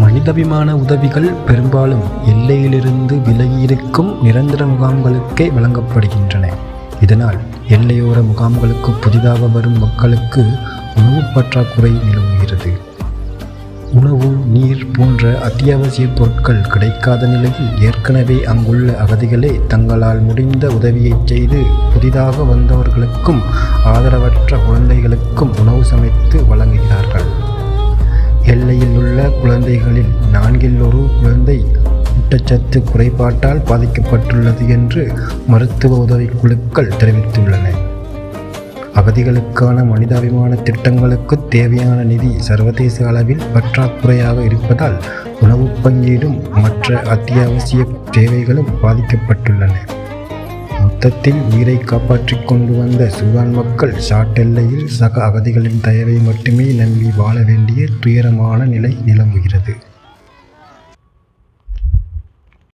மனிதாபிமான உதவிகள் பெரும்பாலும் எல்லையிலிருந்து விலகியிருக்கும் நிரந்தர முகாம்களுக்கே வழங்கப்படுகின்றன. இதனால் எல்லையோர முகாம்களுக்கு புதிதாக வரும் மக்களுக்கு உணவு பற்றாக்குறை நிலவுகிறது. உணவு நீர் போன்ற அத்தியாவசிய பொருட்கள் கிடைக்காத நிலையில் ஏற்கனவே அங்குள்ள அகதிகளே தங்களால் முடிந்த உதவியை செய்து புதிதாக வந்தவர்களுக்கும் ஆதரவற்ற குழந்தைகளுக்கும் உணவு சமைத்து வழங்குகிறார்கள். உள்ள குழந்தைகளில் நான்கில் ஒரு குழந்தை ஊட்டச்சத்து குறைபாட்டால் பாதிக்கப்பட்டுள்ளது என்று மருத்துவ உதவி குழுக்கள் தெரிவித்துள்ளன. அகதிகளுக்கான மனிதாபிமான திட்டங்களுக்கு தேவையான நிதி சர்வதேச அளவில் பற்றாக்குறையாக இருப்பதால் உணவு பங்கீடும் மற்ற அத்தியாவசிய தேவைகளும் பாதிக்கப்பட்டுள்ளன. மொத்தத்தில் உயிரை காப்பாற்றிக் கொண்டு வந்த சூடான் மக்கள் சாட்டெல்லையில் சக அகதிகளின் தயவை மட்டுமே நம்பி வாழ வேண்டிய துயரமான நிலை நிலவுகிறது.